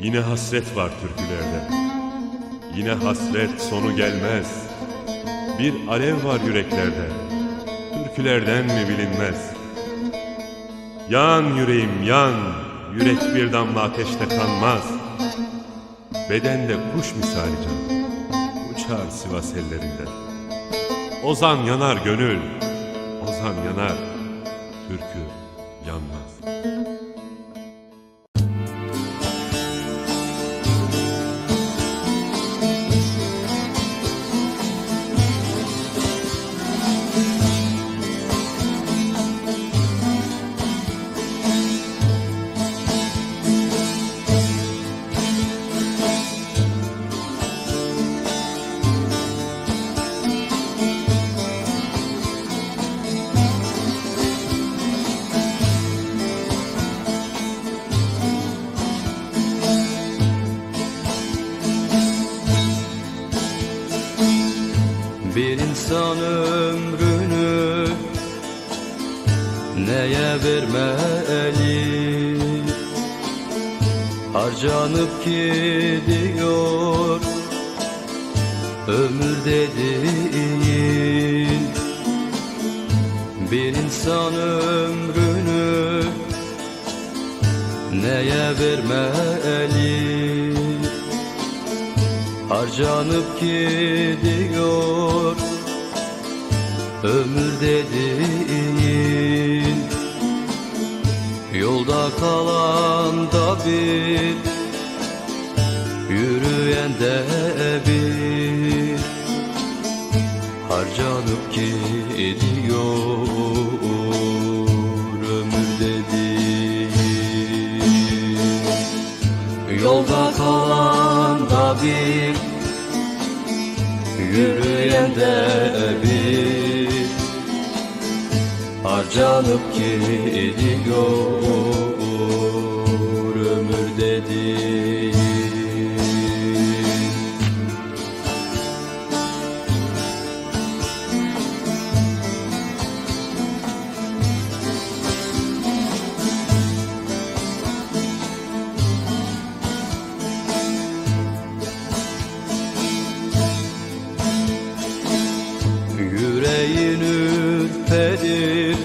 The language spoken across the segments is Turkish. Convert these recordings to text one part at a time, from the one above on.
Yine hasret var türkülerde. Yine hasret sonu gelmez. Bir alev var yüreklerde. Türkülerden mi bilinmez? Yan yüreğim yan, yürek bir damla ateşte kanmaz. Bedende kuş misali can, uçar Sivas ellerinde. Ozan yanar gönül, ozan yanar, türkü yanmaz. Bir insan ömrünü neye vermeli Harcanıp gidiyor ömür dediğin. Bir insan ömrünü neye vermeli Harcanıp gidiyor ömür dediğin. Yolda kalan da bir Yürüyen de bir. Harcanıp gidiyor ömür dediğin. Yolda bir Yürüyen de bir. Harcanıp gidiyor ömür dediğin Yüreğin ürperir.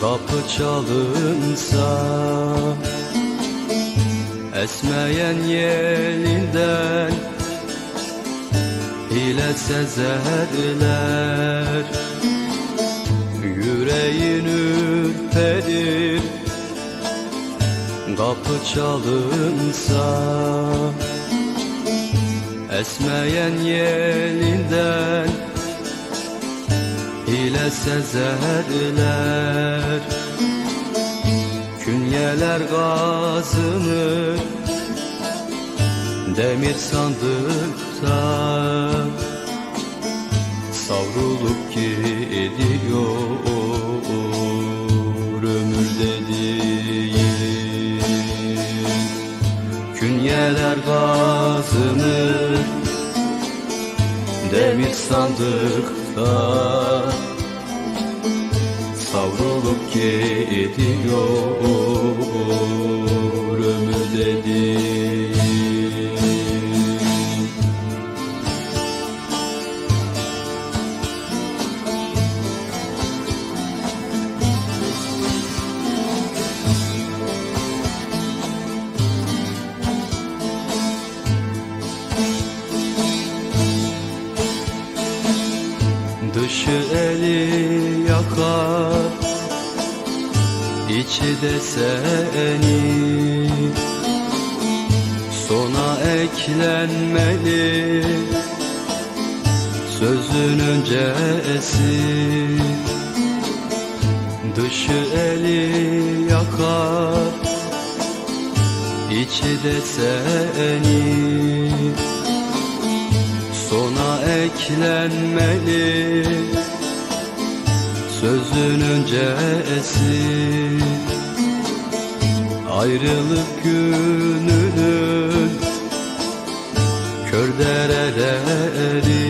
Kapı çalınsa Esmeyen yelinden Hile sezerler Yüreğin ürperir. Kapı çalınsa Esmeyen yelinden Hile sezerler Künyeler gazını Demir sandıkta Savrulup gidiyor ömür dediğin Künyeler gazını Demir sandıkta Savrulup gidiyor Dışı eli yakar içi de seni. Sona eklenmeli Sözün öncesi. Dışı eli yakar içi de seni Sona eklenmeli Sözün öncesi. Ayrılık gününün Kör dereleri.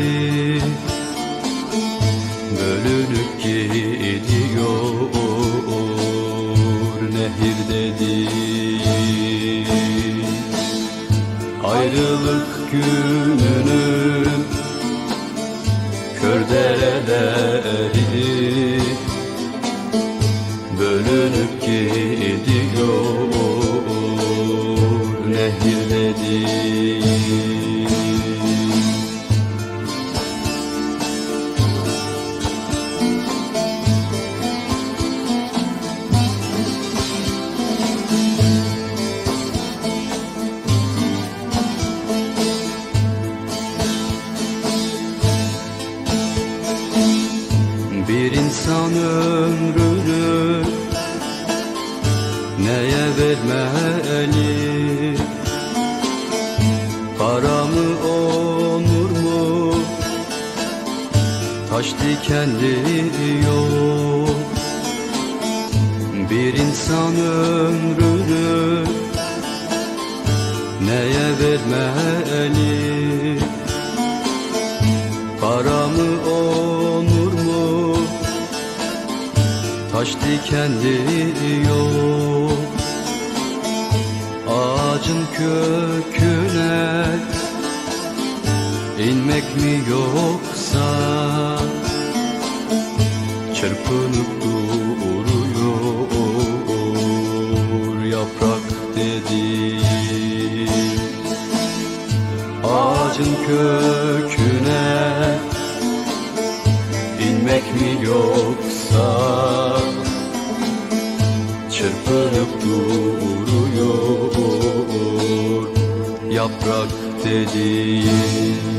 Bölünüp gidiyor ne nehir dedi. Ayrılık gününün kör dereleri Bölünüp gidiyor Bir insan ömrünü neye vermeli? Para mı onur mu? Taş dikenli yol Bir insan ömrünü neye vermeli? Para mı onur Taş dikenli yol Ağacın köküne inmek mi yoksa? Çırpınıp duruyor yaprak dedi Ağacın köküne inmek mi yoksa Çırpınıp duruyor. Yaprak dediğin